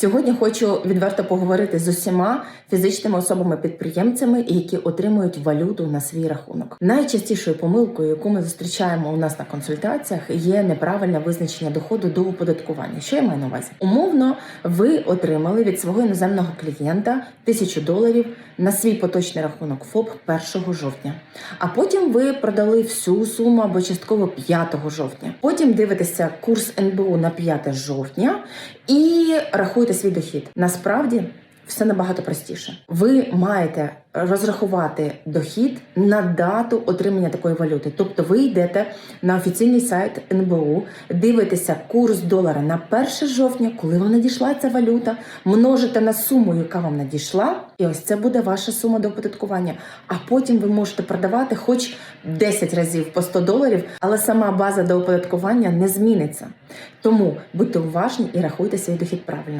Сьогодні хочу відверто поговорити з усіма фізичними особами-підприємцями, які отримують валюту на свій рахунок. Найчастішою помилкою, яку ми зустрічаємо у нас на консультаціях, є неправильне визначення доходу до оподаткування. Що я маю на увазі? Умовно, ви отримали від свого іноземного клієнта тисячу доларів на свій поточний рахунок ФОП 1 жовтня. А потім ви продали всю суму або частково 5 жовтня. Потім дивитеся курс НБУ на 5 жовтня і рахуєте свій дохід. Насправді все набагато простіше. Ви маєте розрахувати дохід на дату отримання такої валюти. Тобто ви йдете на офіційний сайт НБУ, дивитеся курс долара на 1 жовтня, коли вам надійшла ця валюта, множите на суму, яка вам надійшла, і ось це буде ваша сума до оподаткування. А потім ви можете продавати хоч 10 разів по 100 доларів, але сама база до оподаткування не зміниться. Тому будьте уважні і рахуйте свій дохід правильно.